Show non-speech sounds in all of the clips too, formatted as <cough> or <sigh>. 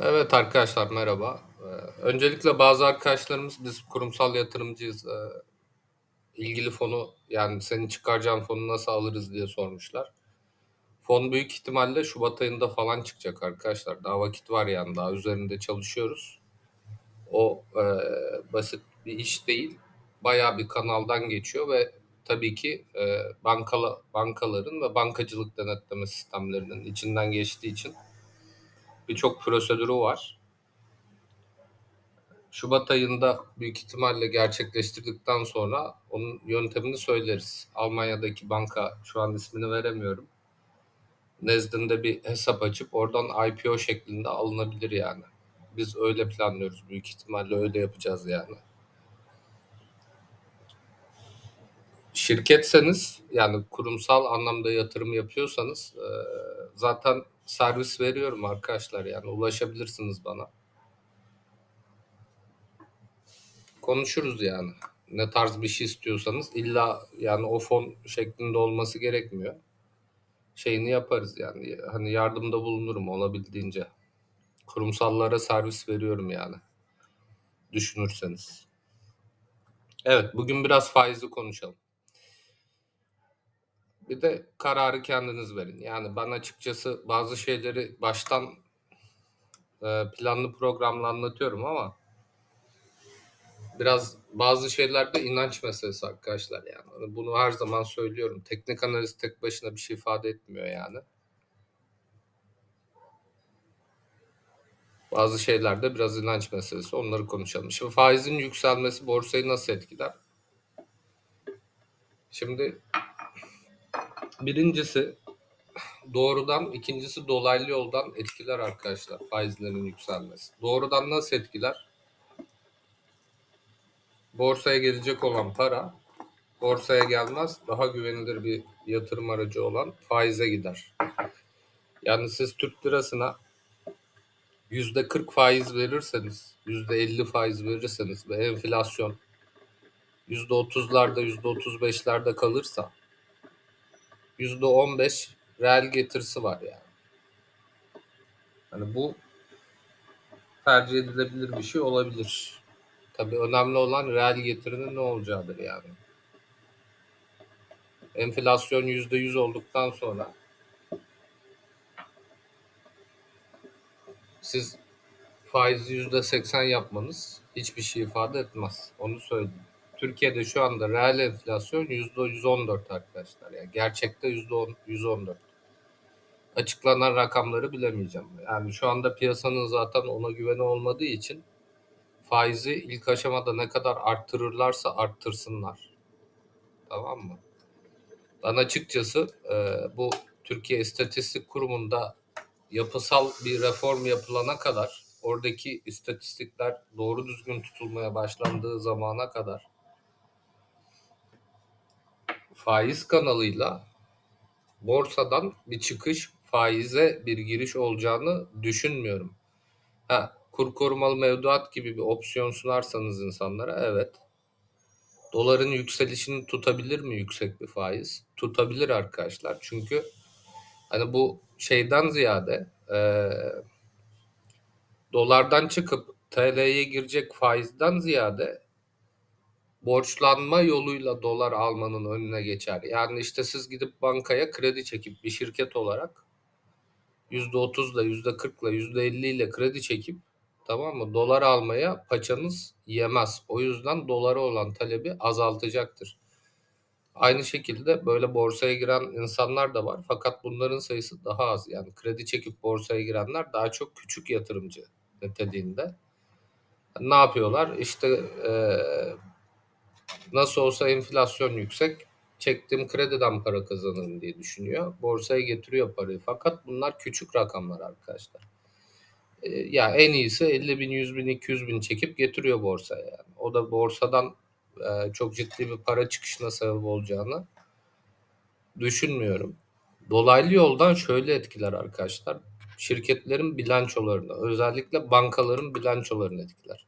Evet arkadaşlar merhaba. Ee, öncelikle bazı arkadaşlarımız biz kurumsal yatırımcıyız. Ee, ilgili fonu yani senin çıkaracağın fonu nasıl alırız diye sormuşlar. Fon büyük ihtimalle Şubat ayında falan çıkacak arkadaşlar. Daha vakit var yani daha üzerinde çalışıyoruz. O e, basit bir iş değil. Bayağı bir kanaldan geçiyor ve tabii ki e, bankala, bankaların ve bankacılık denetleme sistemlerinin içinden geçtiği için birçok prosedürü var. Şubat ayında büyük ihtimalle gerçekleştirdikten sonra onun yöntemini söyleriz. Almanya'daki banka şu an ismini veremiyorum. Nezdinde bir hesap açıp oradan IPO şeklinde alınabilir yani. Biz öyle planlıyoruz. Büyük ihtimalle öyle yapacağız yani. Şirketseniz yani kurumsal anlamda yatırım yapıyorsanız zaten servis veriyorum arkadaşlar yani ulaşabilirsiniz bana. konuşuruz yani. Ne tarz bir şey istiyorsanız illa yani o fon şeklinde olması gerekmiyor. Şeyini yaparız yani. Hani yardımda bulunurum olabildiğince. Kurumsallara servis veriyorum yani. Düşünürseniz. Evet bugün biraz faizli konuşalım. Bir de kararı kendiniz verin. Yani ben açıkçası bazı şeyleri baştan e, planlı programlı anlatıyorum ama biraz bazı şeylerde inanç meselesi arkadaşlar yani. Hani bunu her zaman söylüyorum. Teknik analiz tek başına bir şey ifade etmiyor yani. Bazı şeylerde biraz inanç meselesi. Onları konuşalım. Şimdi faizin yükselmesi borsayı nasıl etkiler? Şimdi birincisi doğrudan, ikincisi dolaylı yoldan etkiler arkadaşlar faizlerin yükselmesi. Doğrudan nasıl etkiler? borsaya gelecek olan para borsaya gelmez. Daha güvenilir bir yatırım aracı olan faize gider. Yani siz Türk lirasına yüzde 40 faiz verirseniz, yüzde 50 faiz verirseniz ve enflasyon yüzde 30'larda, yüzde 35'lerde kalırsa 15 reel getirisi var yani. Hani bu tercih edilebilir bir şey olabilir. Tabii önemli olan reel getirinin ne olacağıdır yani. Enflasyon yüzde yüz olduktan sonra siz faizi yüzde seksen yapmanız hiçbir şey ifade etmez. Onu söyleyeyim. Türkiye'de şu anda reel enflasyon yüzde yüz on dört arkadaşlar. Yani gerçekte yüzde yüz on dört. Açıklanan rakamları bilemeyeceğim. Yani şu anda piyasanın zaten ona güveni olmadığı için faizi ilk aşamada ne kadar arttırırlarsa arttırsınlar. Tamam mı? Ben açıkçası e, bu Türkiye İstatistik Kurumu'nda yapısal bir reform yapılana kadar oradaki istatistikler doğru düzgün tutulmaya başlandığı zamana kadar faiz kanalıyla borsadan bir çıkış faize bir giriş olacağını düşünmüyorum. Ha, kur korumalı mevduat gibi bir opsiyon sunarsanız insanlara evet. Doların yükselişini tutabilir mi yüksek bir faiz? Tutabilir arkadaşlar. Çünkü hani bu şeyden ziyade e, dolardan çıkıp TL'ye girecek faizden ziyade borçlanma yoluyla dolar almanın önüne geçer. Yani işte siz gidip bankaya kredi çekip bir şirket olarak %30'la, %40'la, %50 ile kredi çekip Tamam mı? Dolar almaya paçanız yemez. O yüzden dolara olan talebi azaltacaktır. Aynı şekilde böyle borsaya giren insanlar da var. Fakat bunların sayısı daha az. Yani kredi çekip borsaya girenler daha çok küçük yatırımcı niteliğinde. Ne yapıyorlar? İşte e, nasıl olsa enflasyon yüksek. Çektiğim krediden para kazanırım diye düşünüyor. Borsaya getiriyor parayı. Fakat bunlar küçük rakamlar arkadaşlar. Ee, ya en iyisi 50 bin, 100 bin, 200 bin çekip getiriyor borsaya. Yani. O da borsadan e, çok ciddi bir para çıkışına sebep olacağını düşünmüyorum. Dolaylı yoldan şöyle etkiler arkadaşlar. Şirketlerin bilançolarını, özellikle bankaların bilançolarını etkiler.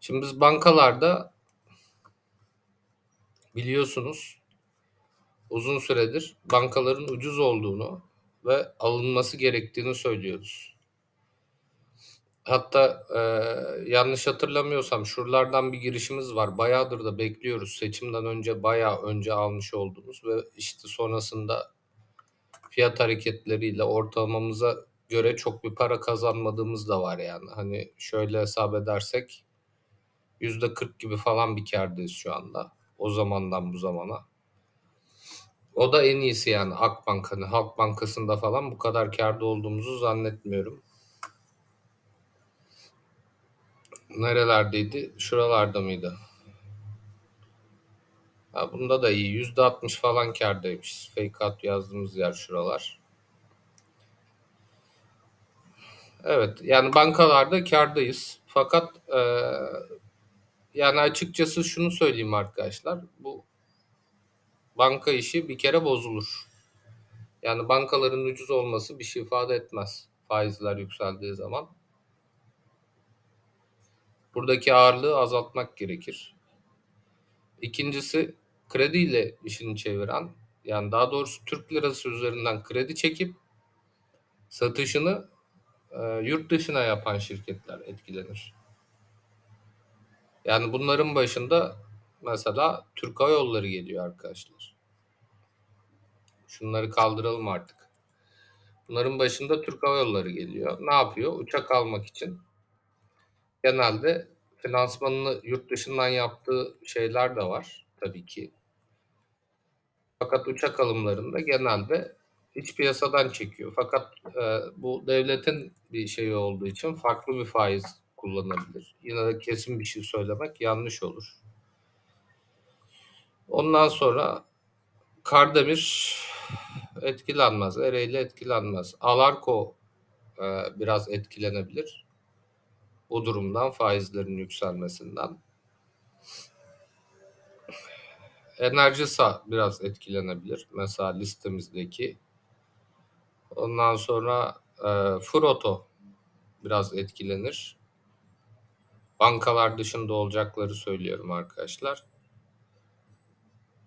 Şimdi biz bankalarda biliyorsunuz uzun süredir bankaların ucuz olduğunu ve alınması gerektiğini söylüyoruz. Hatta e, yanlış hatırlamıyorsam şuralardan bir girişimiz var. Bayağıdır da bekliyoruz. Seçimden önce bayağı önce almış olduğumuz ve işte sonrasında fiyat hareketleriyle ortalamamıza göre çok bir para kazanmadığımız da var yani. Hani şöyle hesap edersek %40 gibi falan bir kardayız şu anda. O zamandan bu zamana. O da en iyisi yani Akbank. Hani Halk Bankası'nda falan bu kadar karda olduğumuzu zannetmiyorum. Nerelerdeydi? Şuralarda mıydı? Ha, bunda da iyi. %60 falan kardaymış. Fake out yazdığımız yer şuralar. Evet yani bankalarda kardayız. Fakat e, yani açıkçası şunu söyleyeyim arkadaşlar. Bu banka işi bir kere bozulur. Yani bankaların ucuz olması bir şey ifade etmez. Faizler yükseldiği zaman. Buradaki ağırlığı azaltmak gerekir. İkincisi krediyle işini çeviren yani daha doğrusu Türk lirası üzerinden kredi çekip satışını e, yurt dışına yapan şirketler etkilenir. Yani bunların başında mesela Türk Hava Yolları geliyor arkadaşlar. Şunları kaldıralım artık. Bunların başında Türk Hava Yolları geliyor. Ne yapıyor? Uçak almak için genelde finansmanını yurt dışından yaptığı şeyler de var tabii ki. Fakat uçak alımlarında genelde iç piyasadan çekiyor. Fakat e, bu devletin bir şeyi olduğu için farklı bir faiz kullanabilir. Yine de kesin bir şey söylemek yanlış olur. Ondan sonra Kardemir etkilenmez. Ereğli etkilenmez. Alarko e, biraz etkilenebilir. Bu durumdan faizlerin yükselmesinden. Enerjisa biraz etkilenebilir. Mesela listemizdeki. Ondan sonra e, Froto biraz etkilenir. Bankalar dışında olacakları söylüyorum arkadaşlar.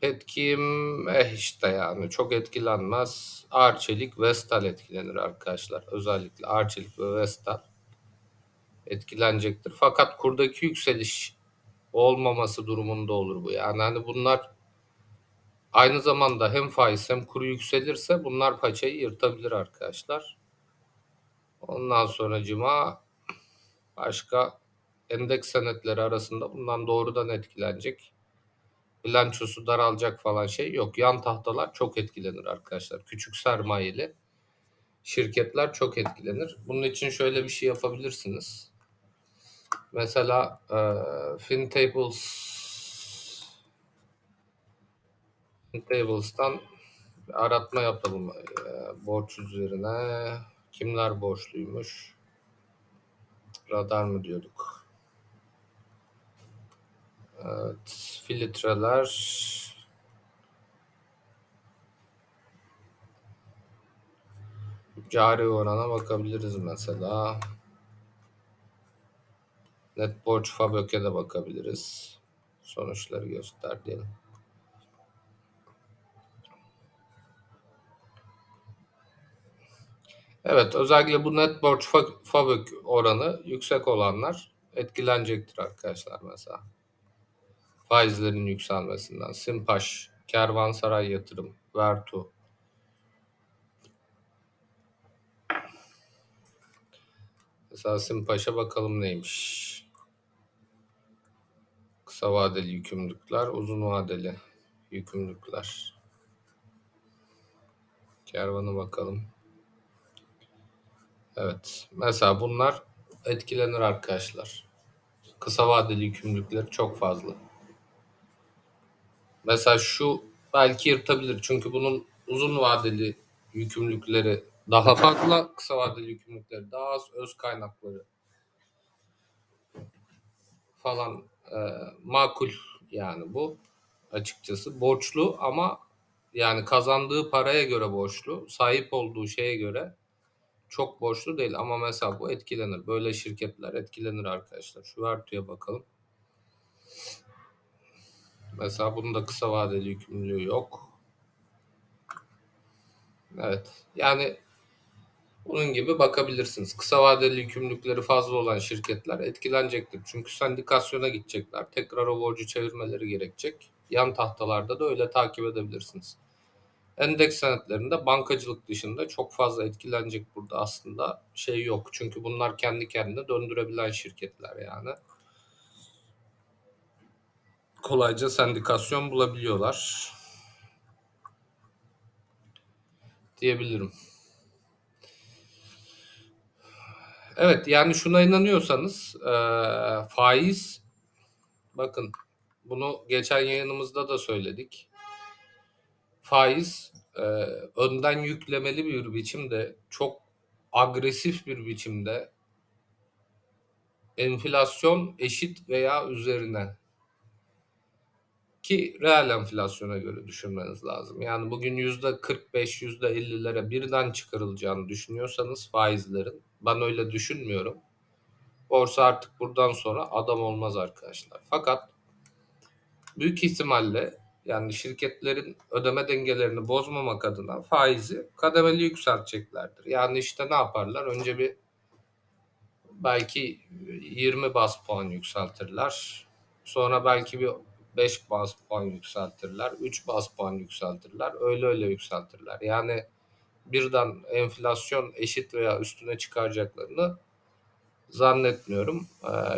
Petkim eh işte yani çok etkilenmez. Arçelik, Vestal etkilenir arkadaşlar. Özellikle Arçelik ve Vestal etkilenecektir. Fakat kurdaki yükseliş olmaması durumunda olur bu. Yani hani bunlar aynı zamanda hem faiz hem kuru yükselirse bunlar paçayı yırtabilir arkadaşlar. Ondan sonra cima başka endeks senetleri arasında bundan doğrudan etkilenecek bilançosu daralacak falan şey yok. Yan tahtalar çok etkilenir arkadaşlar. Küçük sermayeli şirketler çok etkilenir. Bunun için şöyle bir şey yapabilirsiniz. Mesela e, FinTables FinTables'tan aratma yapalım. E, borç üzerine kimler borçluymuş? Radar mı diyorduk? Evet, filtreler cari orana bakabiliriz mesela. Net borç Fabök'e de bakabiliriz. Sonuçları göster diyelim. Evet özellikle bu net borç Fabök oranı yüksek olanlar etkilenecektir arkadaşlar mesela. Faizlerin yükselmesinden. Simpaş, Kervansaray Yatırım, Vertu. Mesela Simpaş'a bakalım neymiş. Kısa vadeli yükümlülükler, uzun vadeli yükümlülükler. Kervan'a bakalım. Evet. Mesela bunlar etkilenir arkadaşlar. Kısa vadeli yükümlülükleri çok fazla. Mesela şu belki yırtabilir. Çünkü bunun uzun vadeli yükümlülükleri daha fazla, kısa vadeli yükümlülükleri daha az, öz kaynakları falan e, makul yani bu açıkçası borçlu ama yani kazandığı paraya göre borçlu, sahip olduğu şeye göre çok borçlu değil ama mesela bu etkilenir. Böyle şirketler etkilenir arkadaşlar. Şu Vertu'ya bakalım. Mesela bunun da kısa vadeli yükümlülüğü yok. Evet. Yani Bunun gibi bakabilirsiniz. Kısa vadeli yükümlülükleri fazla olan şirketler etkilenecektir. Çünkü sendikasyona gidecekler. Tekrar o borcu çevirmeleri gerekecek. Yan tahtalarda da öyle takip edebilirsiniz. Endeks senetlerinde bankacılık dışında çok fazla etkilenecek burada aslında şey yok. Çünkü bunlar kendi kendine döndürebilen şirketler yani. Kolayca sendikasyon bulabiliyorlar diyebilirim. Evet yani şuna inanıyorsanız e, faiz bakın bunu geçen yayınımızda da söyledik. Faiz e, önden yüklemeli bir biçimde çok agresif bir biçimde enflasyon eşit veya üzerine ki reel enflasyona göre düşünmeniz lazım. Yani bugün yüzde 45, yüzde 50'lere birden çıkarılacağını düşünüyorsanız faizlerin, ben öyle düşünmüyorum. Borsa artık buradan sonra adam olmaz arkadaşlar. Fakat büyük ihtimalle yani şirketlerin ödeme dengelerini bozmamak adına faizi kademeli yükselteceklerdir. Yani işte ne yaparlar? Önce bir belki 20 bas puan yükseltirler. Sonra belki bir 5 bas puan yükseltirler. 3 bas puan yükseltirler. Öyle öyle yükseltirler. Yani birden enflasyon eşit veya üstüne çıkaracaklarını zannetmiyorum.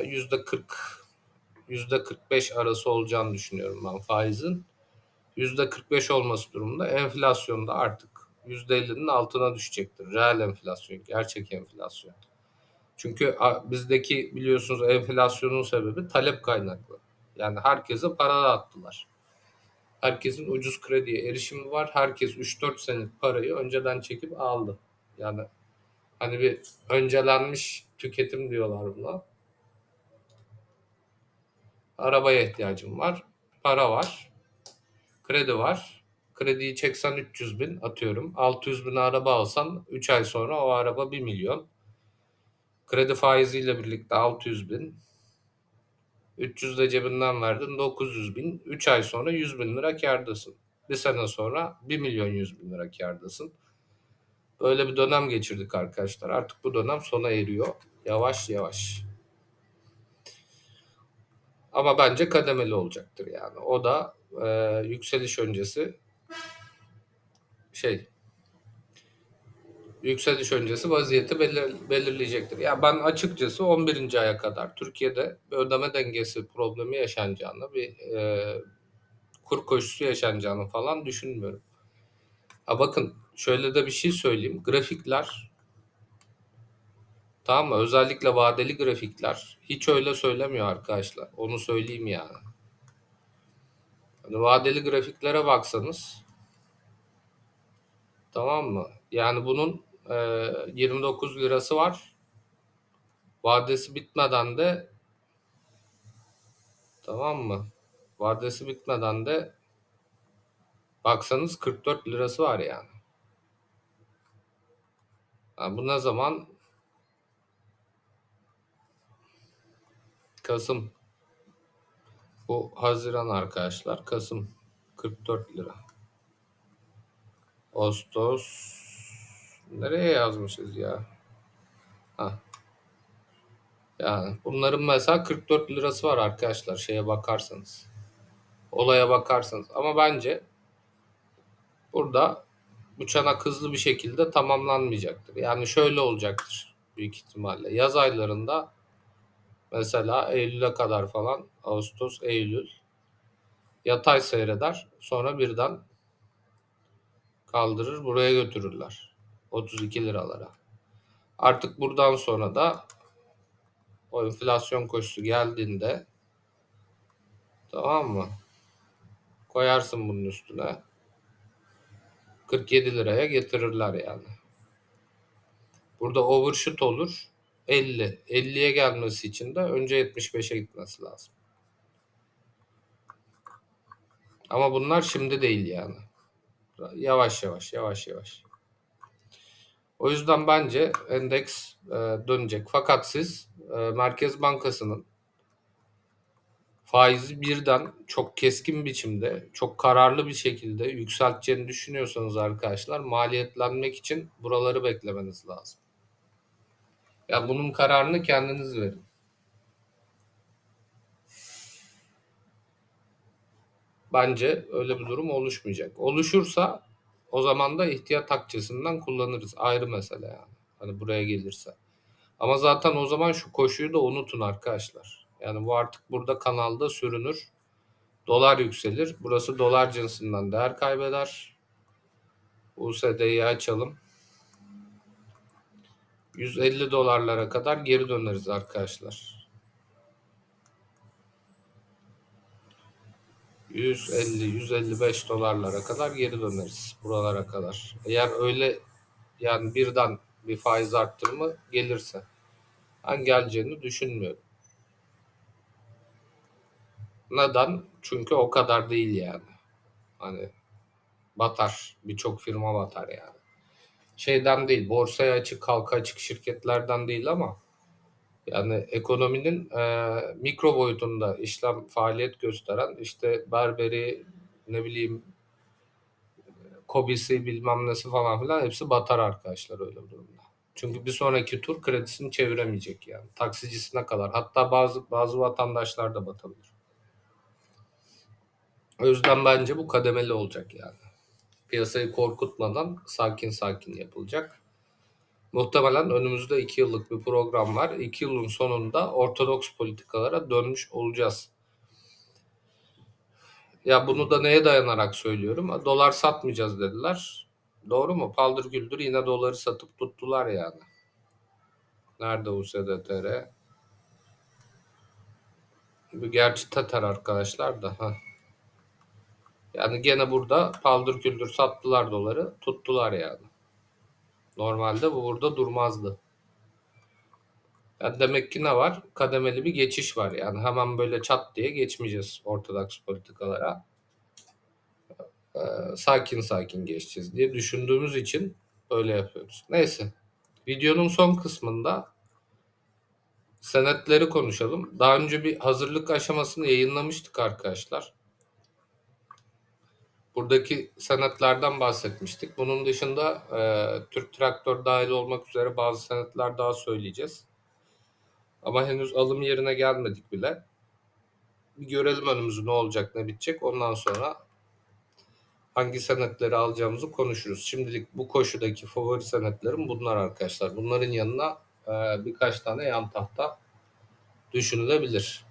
Yüzde 40 yüzde 45 arası olacağını düşünüyorum ben faizin. Yüzde 45 olması durumunda enflasyonda artık yüzde 50'nin altına düşecektir. Reel enflasyon, gerçek enflasyon. Çünkü bizdeki biliyorsunuz enflasyonun sebebi talep kaynaklı. Yani herkese para dağıttılar. Herkesin ucuz krediye erişimi var. Herkes 3-4 senelik parayı önceden çekip aldı. Yani hani bir öncelenmiş tüketim diyorlar buna. Arabaya ihtiyacım var. Para var. Kredi var. Krediyi çeksen 300 bin atıyorum. 600 bin araba alsan 3 ay sonra o araba 1 milyon. Kredi faiziyle birlikte 600 bin. 300 de cebinden verdin 900 bin. 3 ay sonra 100 bin lira kardasın. Bir sene sonra 1 milyon 100 bin lira kardasın. Böyle bir dönem geçirdik arkadaşlar. Artık bu dönem sona eriyor. Yavaş yavaş. Ama bence kademeli olacaktır yani. O da e, yükseliş öncesi şey yükseliş öncesi vaziyeti belir, belirleyecektir. Ya ben açıkçası 11. aya kadar Türkiye'de bir ödeme dengesi problemi yaşanacağını, bir e, kur koşusu yaşanacağını falan düşünmüyorum. Ha bakın şöyle de bir şey söyleyeyim. Grafikler tamam mı? Özellikle vadeli grafikler hiç öyle söylemiyor arkadaşlar. Onu söyleyeyim yani. Hani vadeli grafiklere baksanız tamam mı? Yani bunun 29 lirası var. Vadesi bitmeden de tamam mı? Vadesi bitmeden de baksanız 44 lirası var yani. yani bu ne zaman? Kasım. Bu Haziran arkadaşlar. Kasım 44 lira. Ağustos Nereye yazmışız ya? Ha. Yani bunların mesela 44 lirası var arkadaşlar şeye bakarsanız. Olaya bakarsanız. Ama bence burada bu çanak hızlı bir şekilde tamamlanmayacaktır. Yani şöyle olacaktır büyük ihtimalle. Yaz aylarında mesela Eylül'e kadar falan Ağustos, Eylül yatay seyreder. Sonra birden kaldırır buraya götürürler. 32 liralara. Artık buradan sonra da o enflasyon koşusu geldiğinde tamam mı? Koyarsın bunun üstüne. 47 liraya getirirler yani. Burada overshoot olur. 50. 50'ye gelmesi için de önce 75'e gitmesi lazım. Ama bunlar şimdi değil yani. Yavaş yavaş, yavaş yavaş. O yüzden bence endeks e, dönecek. Fakat siz e, Merkez Bankası'nın faizi birden çok keskin biçimde, çok kararlı bir şekilde yükselteceğini düşünüyorsanız arkadaşlar maliyetlenmek için buraları beklemeniz lazım. Ya bunun kararını kendiniz verin. Bence öyle bir durum oluşmayacak. Oluşursa o zaman da ihtiyat akçesinden kullanırız. Ayrı mesele yani. Hani buraya gelirse. Ama zaten o zaman şu koşuyu da unutun arkadaşlar. Yani bu artık burada kanalda sürünür. Dolar yükselir. Burası dolar cinsinden değer kaybeder. USD'yi açalım. 150 dolarlara kadar geri döneriz arkadaşlar. 150-155 dolarlara kadar geri döneriz. Buralara kadar. Eğer öyle yani birden bir faiz arttırımı gelirse ben geleceğini düşünmüyorum. Neden? Çünkü o kadar değil yani. Hani batar. Birçok firma batar yani. Şeyden değil, borsaya açık, halka açık şirketlerden değil ama yani ekonominin e, mikro boyutunda işlem faaliyet gösteren işte Berberi ne bileyim Kobisi bilmem nesi falan filan hepsi batar arkadaşlar öyle bir durumda. Çünkü bir sonraki tur kredisini çeviremeyecek yani. Taksicisine kadar. Hatta bazı bazı vatandaşlar da batabilir. O yüzden bence bu kademeli olacak yani. Piyasayı korkutmadan sakin sakin yapılacak. Muhtemelen önümüzde 2 yıllık bir program var. 2 yılın sonunda ortodoks politikalara dönmüş olacağız. Ya bunu da neye dayanarak söylüyorum? Dolar satmayacağız dediler. Doğru mu? Paldır güldür yine doları satıp tuttular yani. Nerede USDTR? Gerçi Tatar arkadaşlar da. ha. Yani gene burada paldır küldür sattılar doları, tuttular yani. Normalde bu burada durmazdı. Yani demek ki ne var? Kademeli bir geçiş var. Yani hemen böyle çat diye geçmeyeceğiz ortodoks politikalara. Ee, sakin sakin geçeceğiz diye düşündüğümüz için böyle yapıyoruz. Neyse. Videonun son kısmında senetleri konuşalım. Daha önce bir hazırlık aşamasını yayınlamıştık arkadaşlar. Buradaki senetlerden bahsetmiştik. Bunun dışında e, Türk Traktör dahil olmak üzere bazı senetler daha söyleyeceğiz. Ama henüz alım yerine gelmedik bile. Bir görelim önümüzü ne olacak ne bitecek. Ondan sonra hangi senetleri alacağımızı konuşuruz. Şimdilik bu koşudaki favori senetlerim bunlar arkadaşlar. Bunların yanına e, birkaç tane yan tahta düşünülebilir.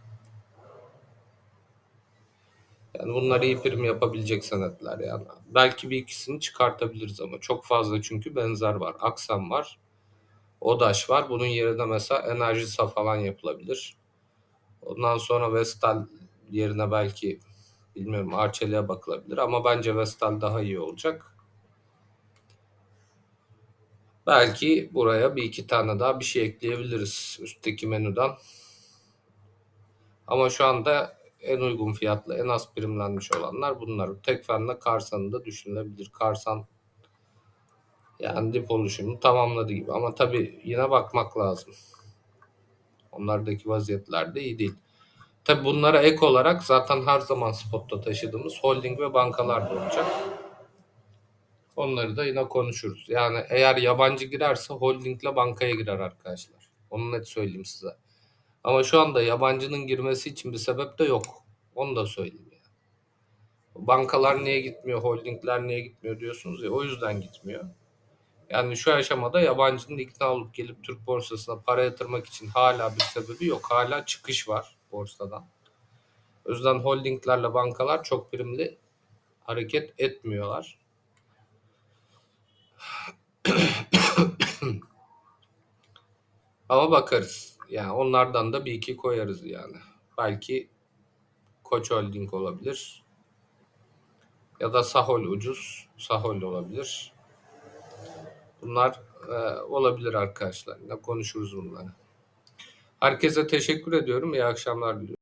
Yani bunlar iyi prim yapabilecek senetler yani. Belki bir ikisini çıkartabiliriz ama çok fazla çünkü benzer var. Aksan var. Odaş var. Bunun yerine mesela Enerjisa falan yapılabilir. Ondan sonra Vestal yerine belki bilmiyorum Arçelik'e bakılabilir ama bence Vestal daha iyi olacak. Belki buraya bir iki tane daha bir şey ekleyebiliriz üstteki menüden. Ama şu anda en uygun fiyatlı, en az primlenmiş olanlar bunlar. Tekfen'le Karsan'ı da düşünülebilir. Karsan yani dip oluşumu tamamladı gibi. Ama tabii yine bakmak lazım. Onlardaki vaziyetler de iyi değil. Tabii bunlara ek olarak zaten her zaman spotta taşıdığımız holding ve bankalar da olacak. Onları da yine konuşuruz. Yani eğer yabancı girerse holdingle bankaya girer arkadaşlar. Onu net söyleyeyim size. Ama şu anda yabancının girmesi için bir sebep de yok. Onu da söyleyeyim yani. Bankalar niye gitmiyor, holdingler niye gitmiyor diyorsunuz ya o yüzden gitmiyor. Yani şu aşamada yabancının ikna olup gelip Türk borsasına para yatırmak için hala bir sebebi yok. Hala çıkış var borsadan. O yüzden holdinglerle bankalar çok primli hareket etmiyorlar. <clears throat> Ama bakarız. Yani onlardan da bir iki koyarız yani. Belki Koç Holding olabilir. Ya da Sahol ucuz. Sahol olabilir. Bunlar e, olabilir arkadaşlar. Yine konuşuruz bunları. Herkese teşekkür ediyorum. İyi akşamlar diliyorum.